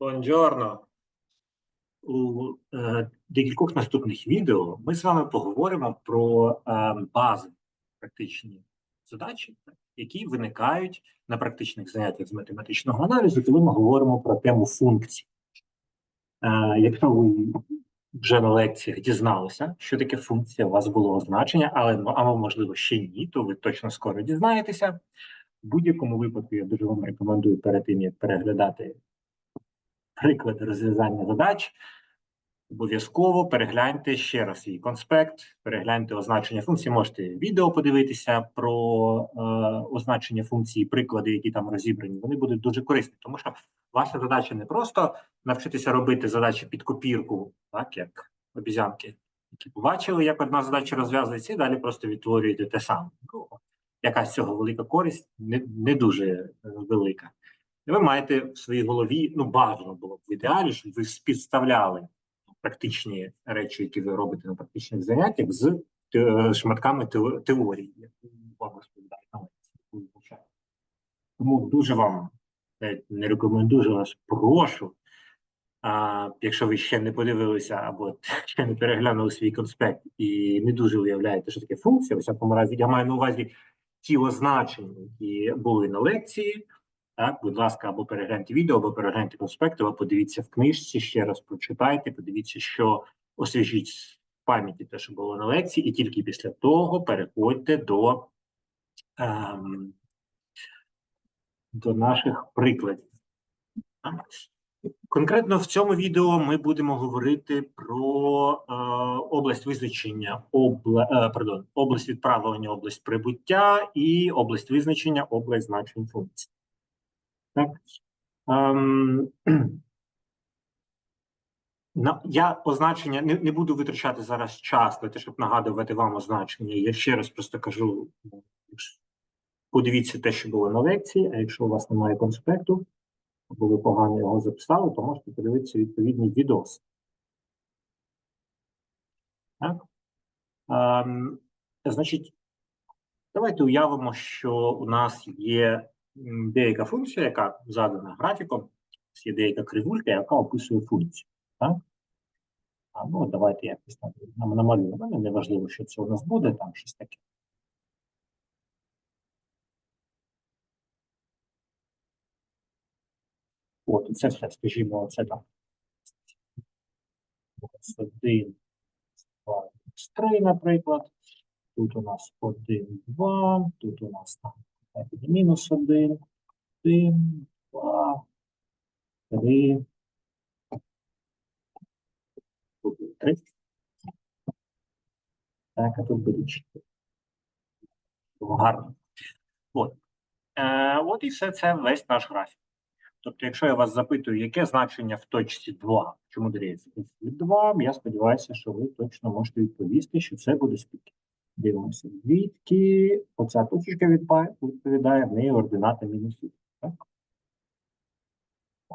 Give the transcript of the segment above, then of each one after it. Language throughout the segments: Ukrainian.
Buongiorno. У е, декількох наступних відео ми з вами поговоримо про е, бази практичні задачі, які виникають на практичних заняттях з математичного аналізу, коли ми говоримо про тему функцій. Е, якщо ви вже на лекціях дізналися, що таке функція, у вас було означення, але ну, або, можливо, ще ні, то ви точно скоро дізнаєтеся. В будь-якому випадку я дуже вам рекомендую перед тим, як переглядати приклади розв'язання задач, обов'язково перегляньте ще раз свій конспект, перегляньте означення функції. Можете відео подивитися про е, означення функції, приклади, які там розібрані. Вони будуть дуже корисні, тому що ваша задача не просто навчитися робити задачі під копірку, так як обізянки, які побачили, як одна задача розв'язується, і далі просто відтворюєте те саме. Ну, якась цього велика користь, не, не дуже е, велика. Ви маєте в своїй голові, ну бажано було б в ідеалі, щоб ви співставляли практичні речі, які ви робите на практичних заняттях, з те- шматками тео- теорії, яку вам розповідають на лекції. Тому дуже вам не рекомендую, вас прошу. А, якщо ви ще не подивилися або ще не переглянули свій конспект і не дуже уявляєте, що таке функція, всякому разі, я маю на увазі ті означення, які були на лекції. Так, будь ласка, або перегляньте відео, або перегляньте конспект, або подивіться в книжці, ще раз прочитайте, подивіться, що освіжіть в пам'яті те, що було на лекції, і тільки після того переходьте до, ем, до наших прикладів. Конкретно в цьому відео ми будемо говорити про е, область визначення обла, е, пардон, область відправлення, область прибуття і область визначення, область значень функцій. Так. Ем, я означення не, не буду витрачати зараз час на те, щоб нагадувати вам означення. Я ще раз просто кажу: подивіться те, що було на лекції, а якщо у вас немає конспекту, або ви погано його записали, то можете подивитися відповідний відос. Так? Ем, значить, давайте уявимо, що у нас є деяка функція, яка задана графіком, є деяка кривулька, яка описує функцію. Так? А, ну, давайте якось там нам намалюємо. Ну, неважливо, що це у нас буде, там щось таке. От, це все, скажімо, це там. Ось Один, два, три, наприклад. Тут у нас один, два, тут у нас там мінус один, один, два, три. Тут буде три. Так, а тут буде чотири. Гарно. От. Е, от і все це весь наш графік. Тобто, якщо я вас запитую, яке значення в точці 2, чому від 2, я сподіваюся, що ви точно можете відповісти, що це буде скільки. Дивимося, звідки оця відпа- відповідає, в неї ордината мінус 1. Так?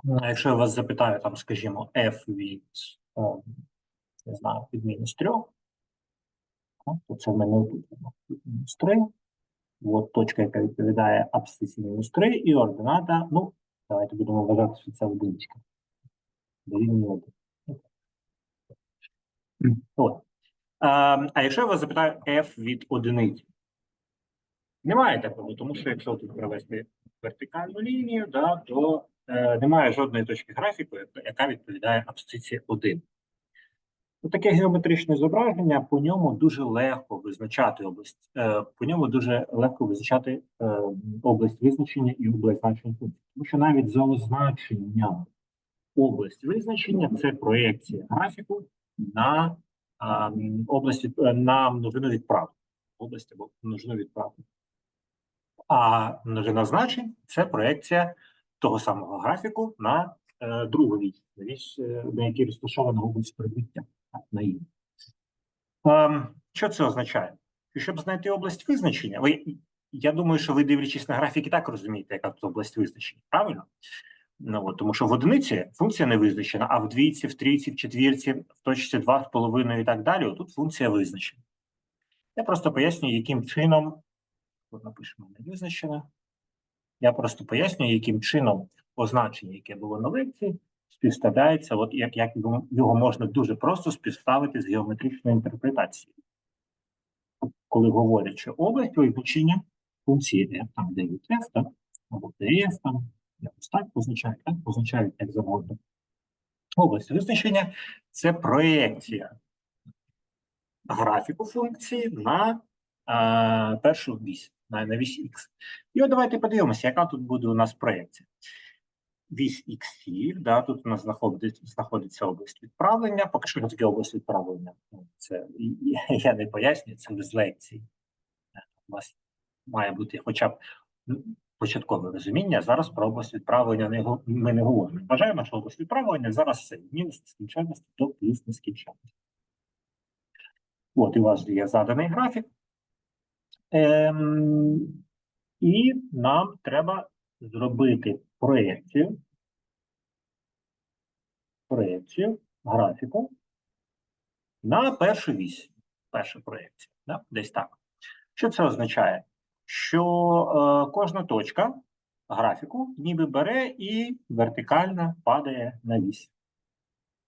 Ну, якщо я вас запитаю, там, скажімо, f від, е, не знаю, від мінус 3, то це в мене тут мінус 3. От точка, яка відповідає абсцисі мінус 3, і ордината, ну, давайте будемо вважати, що це одиничка. Дорівнює 1. От. А, а якщо я вас запитаю f від одиниці? Немає такого, тому що якщо тут провести вертикальну лінію, да, то е, немає жодної точки графіку, яка- відповідає абсцисі 1. Ну, таке геометричне зображення, по ньому дуже легко визначати область, е, по ньому дуже легко визначати е, область визначення і область значення функції. Тому що навіть за означенням область визначення це проєкція графіку на від- е, на множину відправлення. Область або множину відправлення. А множина значень це проєкція того самого графіку на е, другу вісь, на вісь, е, на якій розташована область прибуття на її. Ем, що це означає? Що щоб знайти область визначення, ви, я думаю, що ви дивлячись на графік і так розумієте, яка тут область визначення, правильно? Ну, от, тому що в одиниці функція не визначена, а в двійці, в трійці, в четвірці, в точці 2,5 і так далі, тут функція визначена. Я просто пояснюю, яким чином, от напишемо не визначена. Я просто пояснюю, яким чином означення, яке було на лекції, співставляється, от як, як його, можна дуже просто співставити з геометричною інтерпретацією. Коли говорять, що область визначення функції f там дають f, так, або df там, якось так позначають, так, позначають як завгодно. Область визначення це проєкція графіку функції на а, першу вісь, на, на вісь x. І от давайте подивимося, яка тут буде у нас проєкція. Вісь x, да, тут у нас знаходиться, знаходиться область відправлення. Поки що таке область відправлення. Ну, Це я не пояснюю, це без лекцій. У вас має бути хоча б початкове розуміння. Зараз про область відправлення не, ми не говоримо. Вважаємо, що область відправлення зараз це мінус нескінченності до плюс нескінченності. От, і у вас є заданий графік. Ем, і нам треба зробити проєкцію, проєкцію графіку на першу вісь. Перша проєкція. Да? Десь так. Що це означає? Що е, кожна точка графіку ніби бере і вертикально падає на вісь.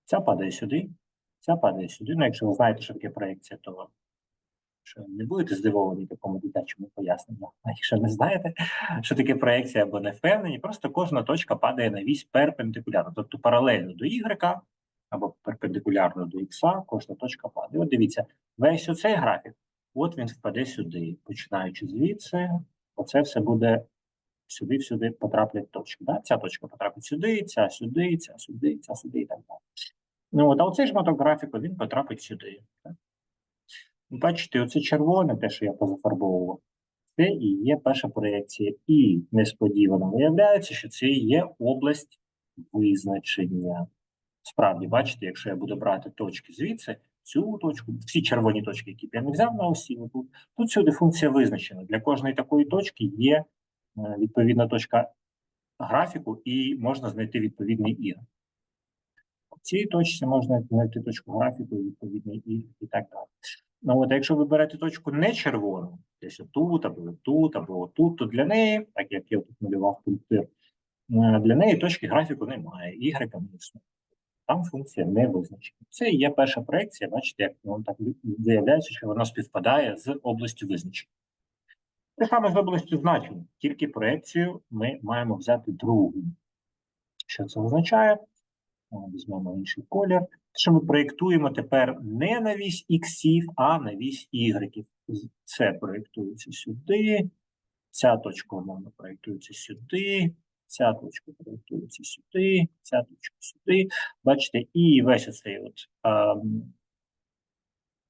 Ця падає сюди, ця падає сюди. Ну, якщо ви знаєте, що таке проєкція, то що не будете здивовані такому дитячому поясненню. А якщо не знаєте, що таке проєкція або не впевнені, просто кожна точка падає на вісь перпендикулярно, тобто паралельно до y або перпендикулярно до x, кожна точка падає. От дивіться, весь оцей графік, от він впаде сюди, починаючи звідси, оце все буде сюди, всюди потраплять точки. Да? Ця точка потрапить сюди, ця сюди, ця сюди, ця сюди і так далі. Ну от, а оцей шматок графіку він потрапить сюди. Так? Бачите, оце червоне, те, що я позафарбовував, це і є перша проєкція. І несподівано виявляється, що це є область визначення. Справді, бачите, якщо я буду брати точки звідси, цю точку, всі червоні точки, які б я не взяв на осі, тут, тут сюди функція визначена. Для кожної такої точки є е, відповідна точка графіку, і можна знайти відповідний і. В цій точці можна знайти точку графіку, відповідний і, і так далі. Ну от, якщо ви берете точку не червону, десь отут, або тут, або отут, то для неї, так як я тут малював пунктир, е, для неї точки графіку немає, y не існує. Там функція не визначена. Це і є перша проекція, бачите, як воно так виявляється, що воно співпадає з областю визначення. Те саме з областю значень, тільки проекцію ми маємо взяти другу. Що це означає? Візьмемо інший колір. Що ми проєктуємо тепер не на вісь іксів, а на вісь ігреків. Це проєктується сюди, ця точка умовно проєктується сюди, ця точка проєктується сюди, ця точка сюди. Бачите, і весь оцей от ем,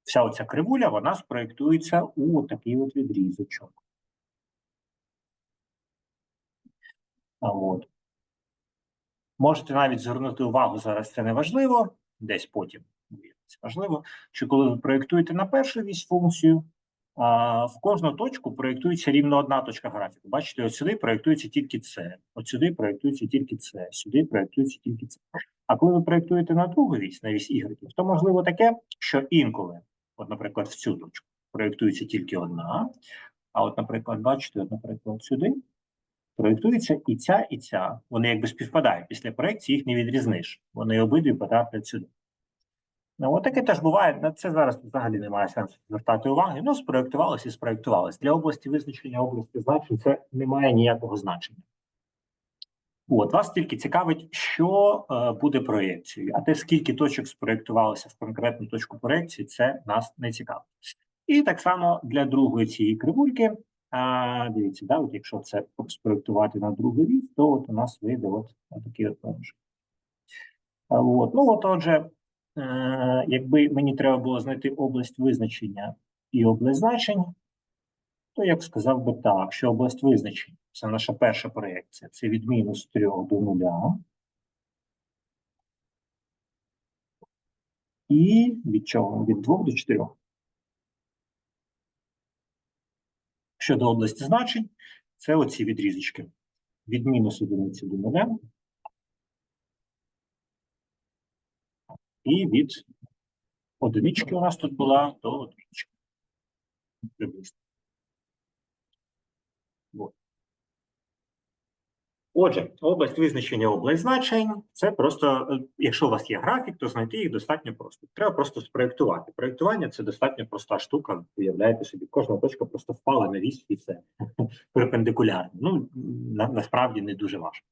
вся оця кривуля, вона спроєктується у такий от відрізочок. А от. Можете навіть звернути увагу, зараз це не важливо, десь потім важливо, що коли ви проєктуєте на першу вісь функцію, в кожну точку проєктується рівно одна точка графіку. Бачите, от сюди проєктується тільки це, от сюди проєктується тільки це, сюди проєктується тільки це. А коли ви проєктуєте на другу вісь, на вісь Y, то можливо таке, що інколи, от, наприклад, в цю точку проєктується тільки одна, а от, наприклад, бачите, от, наприклад, сюди проєктується і ця, і ця. Вони якби співпадають. Після проєкції їх не відрізниш. Вони обидві потраплять сюди. Ну, от таке теж буває. На це зараз взагалі немає сенсу звертати уваги. Ну, спроєктувалося і спроєктувалося. Для області визначення області значень це не має ніякого значення. От, вас тільки цікавить, що е, буде проєкцією, а те, скільки точок спроєктувалося в конкретну точку проєкції, це нас не цікавить. І так само для другої цієї кривульки. А, дивіться, да, от якщо це спроєктувати на другий вісь, то от у нас вийде от, от такий от проміжок. От, ну от отже, е, якби мені треба було знайти область визначення і область значень, то я б сказав би так, що область визначень це наша перша проєкція, це від мінус 3 до 0. І від чого? Від 2 до 4. Щодо області значень, це оці відрізочки. Від мінус одиниці до 0. І від одинички у нас тут була до одинички. Отже, область визначення, область значень це просто, е, якщо у вас є графік, то знайти їх достатньо просто. Треба просто спроєктувати. Проєктування це достатньо проста штука. Уявляєте собі, кожна точка просто впала на вісь і все перпендикулярно. Ну на, насправді не дуже важко.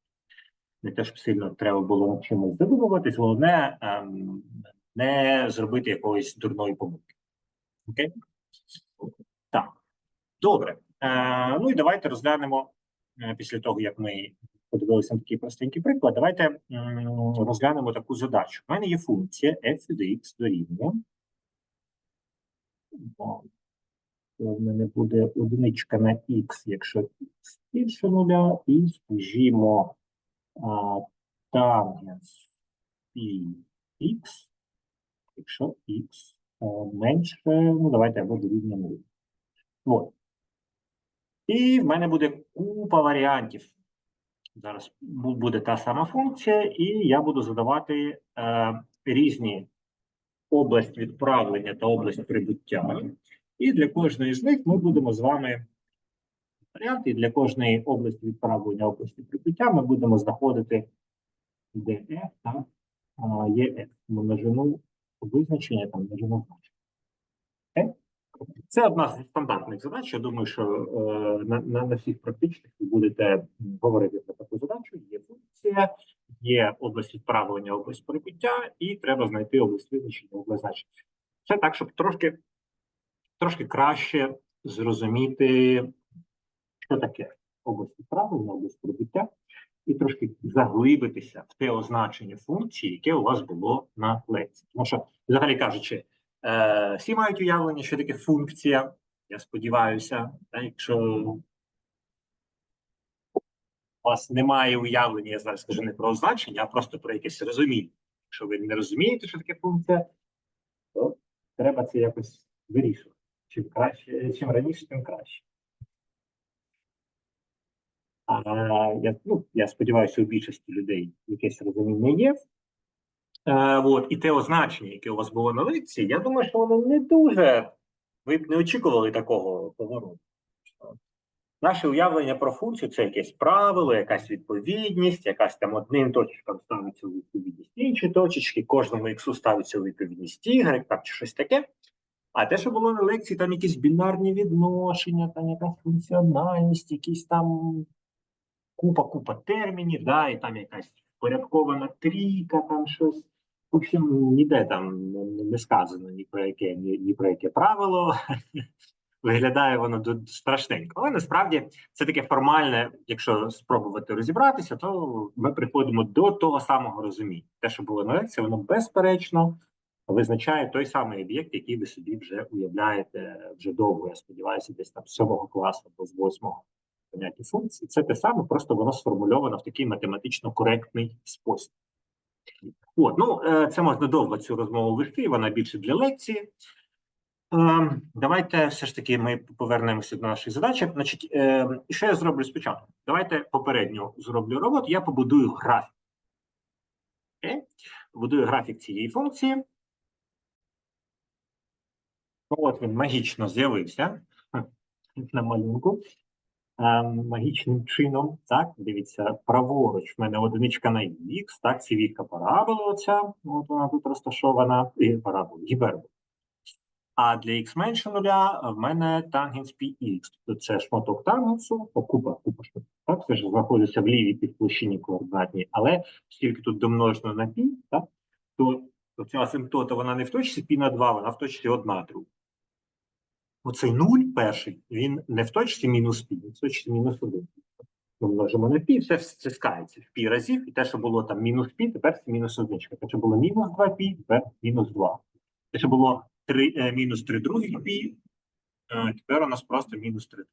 Не те, щоб сильно треба було чимось задумуватись, головне ем, не зробити якоїсь дурної помилки. Окей? Так. Добре. Е, ну і давайте розглянемо е, після того, як ми подивилися на такий простенький приклад. Давайте розглянемо таку задачу. У мене є функція f від x дорівнює. В мене буде одиничка на x, якщо x більше нуля, і скажімо, тангенс x, якщо x е, менше, ну давайте або дорівнює 0. От. І в мене буде купа варіантів. Зараз буде та сама функція, і я буду задавати е, різні область відправлення та область прибуття. І для кожної з них ми будемо з вами варіанти. І для кожної області відправлення області прибуття ми будемо знаходити DF та EF. Множину визначення та множину значення. Це одна з стандартних задач. Я думаю, що е, на, на, на всіх практичних ви будете говорити про таку задачу. Є функція, є область відправлення, область прибуття, і треба знайти область визначення, область значення. Це так, щоб трошки, трошки краще зрозуміти, що таке область відправлення, область прибуття, і трошки заглибитися в те означення функції, яке у вас було на лекції. Тому що, взагалі кажучи, Е, всі мають уявлення, що таке функція. Я сподіваюся, та, якщо у вас немає уявлення, я зараз скажу не про значення, а просто про якесь розуміння. Якщо ви не розумієте, що таке функція, то треба це якось вирішувати. Чим краще, чим раніше, тим краще. А я, ну, я сподіваюся, у більшості людей якесь розуміння є. Е, от, і те означення, яке у вас було на лекції, я думаю, що воно не дуже. Ви б не очікували такого повороту. Наше уявлення про функцію це якесь правило, якась відповідність, якась там одним точкам ставиться у відповідність інші точечки, кожному іксу ставиться у відповідність y, так чи щось таке. А те, що було на лекції, там якісь бінарні відношення, там якась функціональність, якісь там купа-купа термінів, да, і там якась порядкована трійка, там щось. В общем, ніде там не- сказано ні про яке, ні, ні про яке правило. Виглядає воно страшненько. Але насправді це таке формальне, якщо спробувати розібратися, то ми приходимо до того самого розуміння. Те, що було на лекції, воно безперечно визначає той самий об'єкт, який ви собі вже уявляєте вже довго. Я сподіваюся, десь там з сьомого класу або з восьмого поняття функції. Це те саме, просто воно сформульовано в такий математично коректний спосіб. От, ну, е, це можна довго цю розмову вести, вона більше для лекції. Ем, Давайте все ж таки ми повернемося до нашої задачі. Значить, ем, що я зроблю спочатку? Давайте попередньо зроблю роботу. Я побудую графік. Окей? Побудую графік цієї функції. От він магічно з'явився на малюнку. Ем, магічним чином, так, дивіться, праворуч в мене одиничка на х, так, це віка парабола оця, от вона тут розташована, і парабола, гіпербола. А для х менше нуля в мене тангенс πx, тобто це шматок тангенсу, о, купа, купа шматок, так, це ж знаходиться в лівій підплощині координатній, але оскільки тут домножено на π, так, то, то ця асимптота, вона не в точці π на 2, вона в точці 1 друга. Оцей нуль перший, він не в точці мінус пі, він в точці мінус 1. Ми множимо на пі, все стискається в пі разів, і те, що було там мінус пі, тепер це мінус одиничка. Те, що було мінус 2 пі, тепер мінус 2. Те, що було 3, е, мінус 3 других пі, е, тепер у нас просто мінус 3.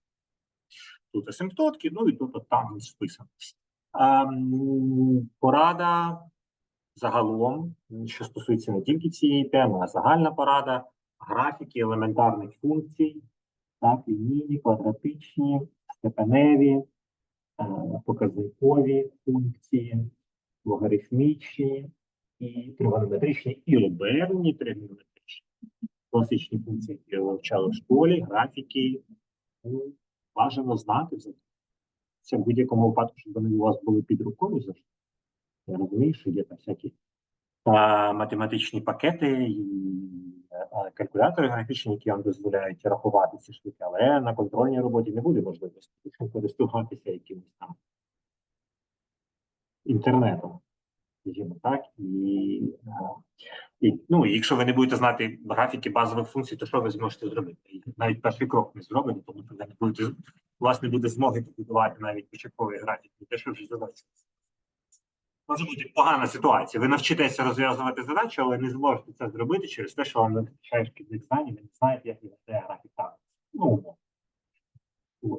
Тут асимптотки, ну і тут от там списано. Ем, порада загалом, що стосується не тільки цієї теми, а загальна порада графіки елементарних функцій, так, лінійні, квадратичні, степеневі, е, показникові функції, логарифмічні і тригонометричні, і логарифмічні тригонометричні. Класичні функції, які вивчали в школі, графіки, ну, бажано знати. взагалі. Це в будь-якому випадку, щоб вони у вас були під рукою завжди. Я розумію, що є там всякі а, математичні пакети і калькулятори графічні, які вам дозволяють рахувати ці штуки, але на контрольній роботі не буде можливості користуватися якимось там інтернетом, скажімо так, і, і ну, якщо ви не будете знати графіки базових функцій, то що ви зможете зробити? І навіть перший крок не зробите, тому що ви не будете у вас не буде змоги побудувати навіть початковий графік, не те, що вже задачі. Може бути погана ситуація. Ви навчитеся розв'язувати задачу, але не зможете це зробити через те, що вам не вистачає шкідних знань, ви не знаєте, як виглядає графік там. Ну,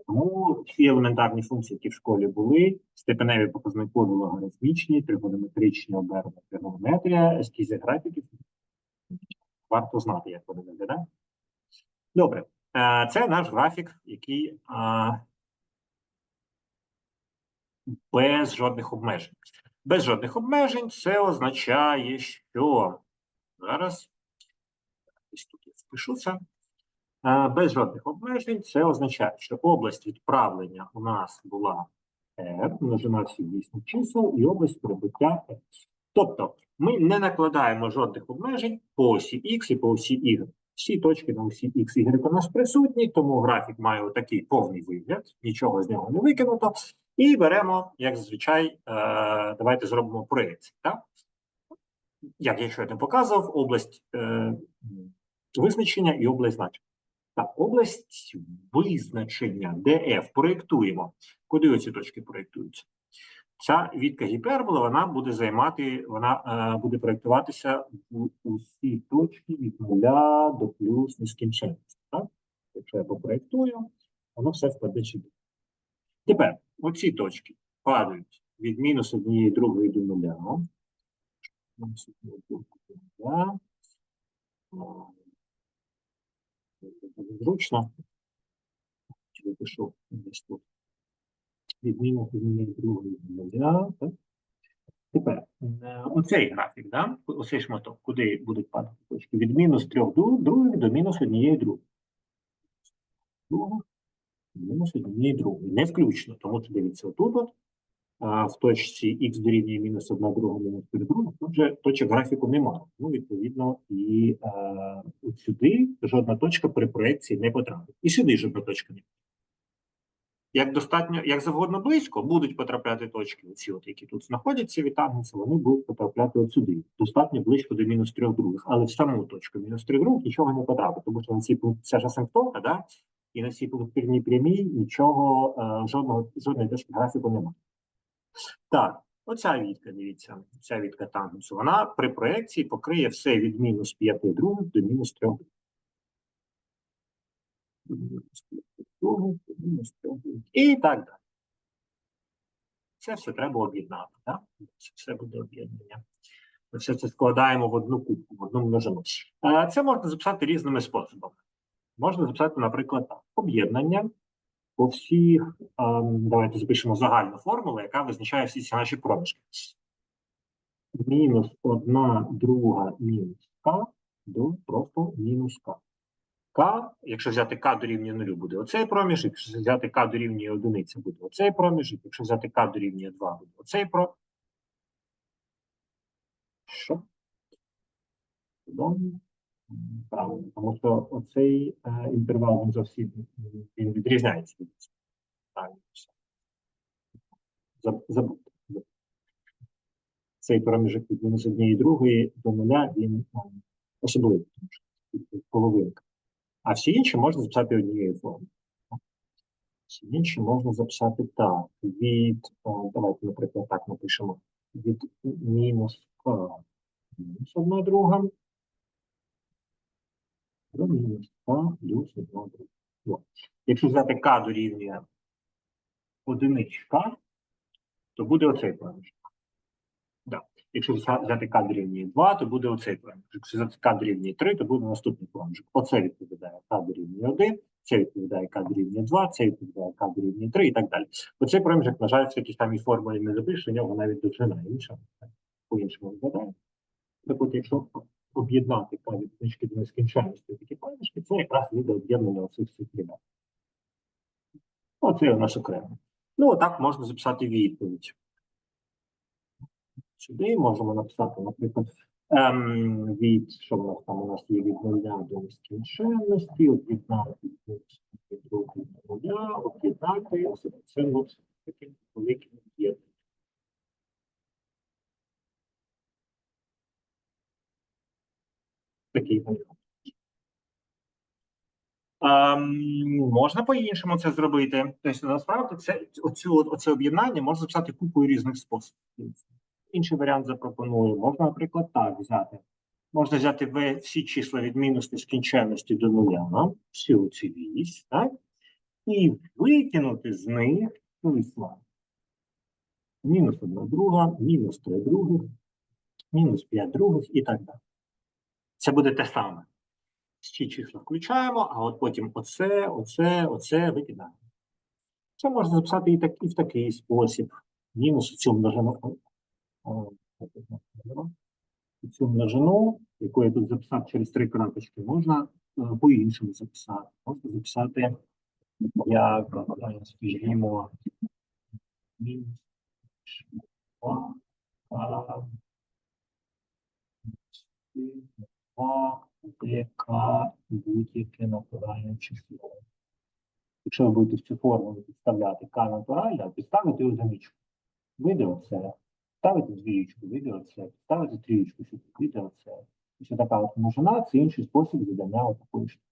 Тому всі елементарні функції, які в школі були, степеневі показникові логарифмічні, тригонометричні обернення тригонометрія, ескізи графіків. Варто знати, як вони виглядають. Добре, Е, це наш графік, який без жодних обмежень. Без жодних обмежень це означає, що зараз тут я впишу це. Е, Без жодних обмежень це означає, що область відправлення у нас була R, множина всіх дійсних чисел, і область прибуття X. Тобто ми не накладаємо жодних обмежень по осі X і по осі Y. Всі точки на осі X Y у нас присутні, тому графік має такий повний вигляд, нічого з нього не викинуто. І беремо, як зазвичай, е, давайте зробимо проєкцію. Так? Як я щойно показував, область е, визначення і область значення. Так, область визначення DF проєктуємо. Куди оці точки проєктуються? Ця відка гіпербола вона буде займати, вона е, буде проєктуватися в усі точки від нуля до плюс нескінченності. Так? Якщо я попроєктую, воно все впаде сюди. Тепер оці точки падають від мінус однієї другої до нуля. Другої Зручно. Від мінус однієї другої до нуля. Тепер е, оцей графік, да? оцей шматок, куди будуть падати точки? Від мінус трьох друг- других до мінус однієї другої. Мінус однієї другої. Не включно, тому що дивіться, отут от, а, в точці х дорівнює мінус одна друга мінус 3 друга, тут же точок графіку немає. Ну, відповідно, і а, от сюди жодна точка при проекції не потрапить. І сюди жодна точка не як достатньо, як завгодно близько, будуть потрапляти точки, оці, от, які тут знаходяться від тангенса, вони будуть потрапляти от сюди. Достатньо близько до мінус трьох других, але в саму точку мінус трьох других нічого не потрапить, тому що на цій ця ж асимптота, да? І на цій пунктирній прямій нічого, е, жодного, жодної точки графіку немає. Так, оця відка, дивіться, ця відка тангенсу, вона при проекції покриє все від мінус 5 других до мінус 3 других. Мінус 5 других до мінус 3 других. І так далі. Це все треба об'єднати, так? Це все буде об'єднання. Ми все це складаємо в одну кубку, в одну множину. Е, Це можна записати різними способами. Можна записати, наприклад, так, об'єднання по всіх, давайте запишемо загальну формулу, яка визначає всі ці наші проміжки. Мінус одна друга мінус k до просто мінус k. К, якщо взяти k дорівнює нулю, буде оцей проміжок, якщо взяти k дорівнює одиниці, буде оцей проміжок, якщо взяти k дорівнює 2, буде оцей про. Що? Чудово. Правильно, тому що оцей е, інтервал він зовсім він відрізняється від цього. Забудьте. Цей проміжок від мінус однієї другої до нуля він ем, особливий, тому що половинка. А всі інші можна записати однією формою. Всі інші можна записати так. Від, о, давайте, наприклад, так напишемо. Від мінус k мінус одна друга до мінус k плюс одна друга. Якщо взяти k дорівнює одиничка, то буде оцей проміжок. Да. Якщо взя- взяти k дорівнює 2, то буде оцей проміжок. Якщо взяти k дорівнює 3, то буде наступний проміжок. Оце відповідає k дорівнює 1, це відповідає k дорівнює 2, це відповідає k дорівнює 3 і так далі. Оцей проміжок, на жаль, в такій самій формулі не запише, у нього навіть довжина інша, по-іншому виглядає. Так от, якщо об'єднати від точки до нескінченності такі проміжки, це якраз буде об'єднання оцих всіх рівень. Оце у нас окремо. Ну, отак можна записати відповідь. Сюди можемо написати, наприклад, ем, від, що в нас там у нас є від нуля до нескінченності, об'єднати від нуля, об'єднати, це таким великим об'єднанням. Такий варіант. Ем, можна по-іншому це зробити. Тобто, насправді, це оцю, оце об'єднання можна записати купою різних способів. Інший варіант запропоную. Можна, наприклад, так взяти. Можна взяти всі числа від мінус нескінченності до нуля, всі оці вісь, так? І викинути з них числа. Мінус одна друга, мінус три других, мінус п'ять других і так далі. Це буде те саме. Всі числа включаємо, а от потім оце, оце, оце викидаємо. Це можна записати і, так, і в такий спосіб. Мінус цю множину. Цю множину, яку я тут записав через три крапочки, можна е, по-іншому записати. Можна записати, як, е, скажімо, мінус два, а, два, яка будь-яке натуральне число. Якщо ви будете в цю формулу підставляти k натуральне, підставити одиничку. Вийде оце. Ставити двієчку, вийде оце. Ставити трієчку, сюди, оце. І ще така от множина, це інший спосіб додання отакої штуки.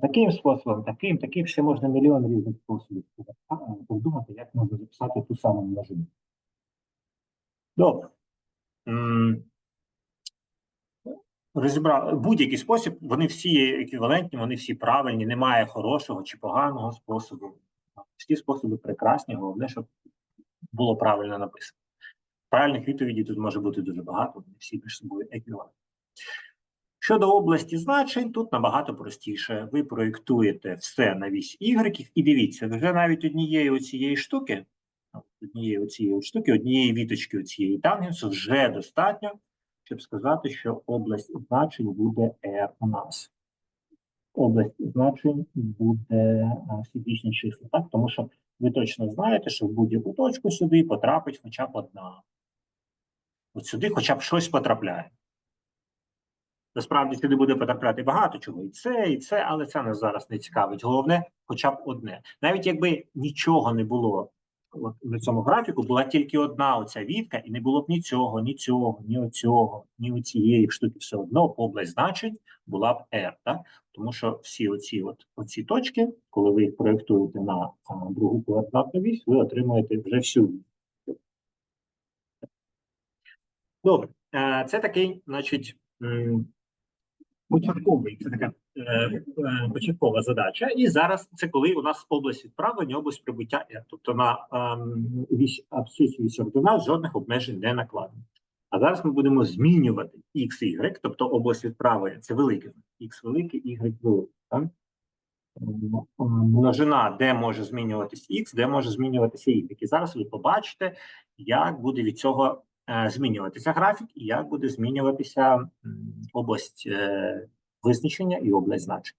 Таким способом, таким, таким, ще можна мільйон різних способів подумати, як можна записати ту саму множину. Добре. Розібрали будь-який спосіб, вони всі еквівалентні, вони всі правильні, немає хорошого чи поганого способу. Всі способи прекрасні, головне, щоб було правильно написано. Правильних відповідей тут може бути дуже багато, вони всі між собою еквівалентні. Щодо області значень, тут набагато простіше. Ви проєктуєте все на вісь Y, і дивіться, вже навіть однієї оцієї штуки, однієї оцієї штуки, однієї віточки оцієї тангенсу вже достатньо, щоб сказати, що область значень буде R у нас. Область значень буде фізичні числа, так? Тому що ви точно знаєте, що в будь-яку точку сюди потрапить хоча б одна. От сюди хоча б щось потрапляє. Насправді сюди буде потрапляти багато чого, і це, і це, але це нас зараз не цікавить. Головне, хоча б одне. Навіть якби нічого не було от на цьому графіку, була тільки одна оця вітка, і не було б ні цього, ні цього, ні оцього, ні оцієї штуки, все одно область значень була б R, так? Тому що всі оці, от, оці точки, коли ви їх проєктуєте на другу координатну вісь, ви отримуєте вже всю. Добре, е, це такий, значить, початковий, це така е, е, початкова задача. І зараз це коли у нас область відправлення, область прибуття R. Тобто на ем, вісь абсцису вісь жодних обмежень не накладено. А зараз ми будемо змінювати x, y, тобто область відправлення. Це велике. X велике, y велике. Так? М, м, Множина, де може змінюватись x, де може змінюватися y. І зараз ви побачите, як буде від цього змінюватися графік і як буде змінюватися область е, визначення і область значень.